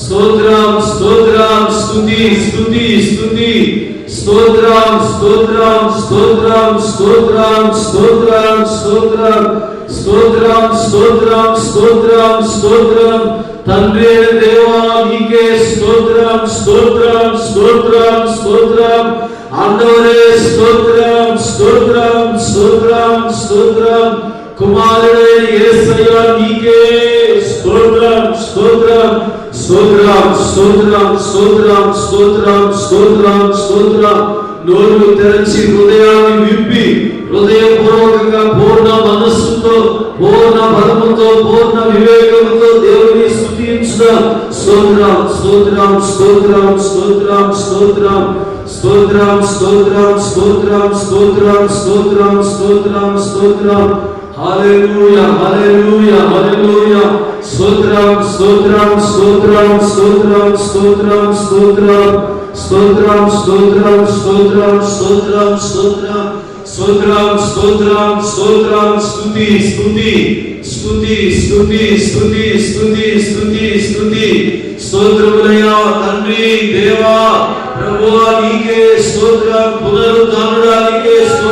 స్తోత్రం స్తోత్రం స్తుతి స్తుతి స్తుతి స్తోత్రం స్తోత్రం స్తోత్రం స్తోత్రం స్తోత్రం స్తోత్రం స్తోత్రం స్తోత్రం స్తోత్రం స్తోత్రం తండ్రి దేవా నీకే స్తోత్రం స్తోత్రం స్తోత్రం స్తోత్రం అందరే స్తోత్రం స్తోత్రం స్తోత్రం స్తోత్రం కుమారుడే యేసయ్య నీకే స్తోత్రం స్తోత్రం స్తోత్రం స్తోత్రం స్తోత్రం స్తోత్రం నోరు తెరచి హృదయాన్ని విప్పి హృదయపూర్వకంగా పూర్ణ మనస్సుతో పూర్ణ బలముతో పూర్ణ వివేకముతో దేవుని స్తుతించుదాం స్తోత్రం స్తోత్రం స్తోత్రం స్తోత్రం స్తోత్రం స్తోత్రం స్తోత్రం స్తోత్రం స్తోత్రం స్తోత్రం స్తోత్రం స్తోత్రం హల్లెలూయా స్తోత్రం స్తోత్రం స్తోత్రం స్తోత్రం స్తోత్రం స్తోత్రం. స్తోత్రం స్తోత్రం స్తోత్రం స్తోత్రం స్తోత్రం. స్తోత్రం స్తోత్రం స్తోత్రం. స్తుతి స్తుతి. స్తుతి స్తుతి స్తుతి స్తుతి స్తుతి స్తుతి. స్తోత్రములయ్యా తండ్రి దేవా ప్రభువా నీకే స్తోత్రం. పునరుద్ధానుడా నీకే స్తోత్రం.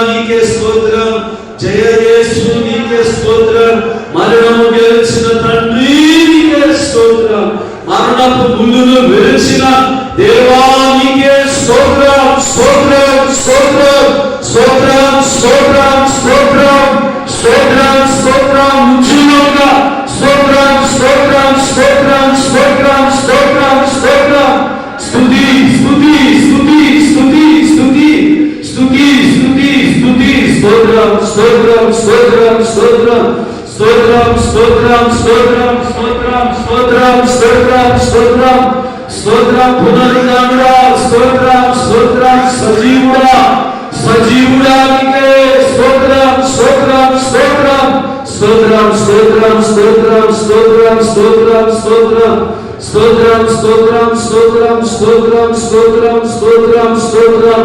నీకే స్తోత్రం. జయ యేసు నీకే స్తోత్రం. మరణము గెలిచిన తండ్రి నీకే స్తోత్రం. మరణపు ముందును వెలిచిన దేవా నీకే స్తోత్రం. స్తోత్రం స్తోత్రం స్తోత్రం. స్తోత్రం స్తోత్రం స్తోత్రం స్తోత్రం స్తోత్రం స్తోత్రం స్తోత్రం స్తోత్రం స్తోత్రం స్తోత్రం స్తోత్రం స్తోత్రం పునరుద్ధానుడా స్తోత్రం స్తోత్రం సజీవుడా సజీవుడా నీకే స్తోత్రం స్తోత్రం స్తోత్రం స్తోత్రం స్తోత్రం స్తోత్రం స్తోత్రం స్తోత్రం స్తోత్రం స్తోత్రం స్తోత్రం స్తోత్రం స్తోత్రం స్తోత్రం స్తోత్రం స్తోత్రం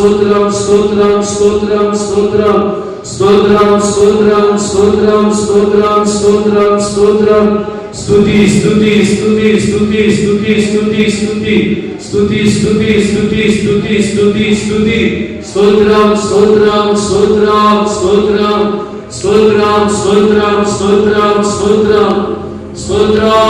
స్తోత్రం స్తోత్రం స్తోత్రం స్తోత్రం స్తోత్రం స్తోత్రం స్తోత్రం స్తోత్రం స్తోత్రం స్తోత్రం స్తుతి స్తుతి స్తుతి స్తుతి స్తుతి స్తుతి స్తుతి స్తుతి స్తుతి స్తుతి స్తుతి స్తుతి స్తుతి స్తోత్రం స్తోత్రం స్తోత్రం స్తోత్రం స్తోత్రం స్తోత్రం స్తోత్రం స్తోత్రం స్తోత్రం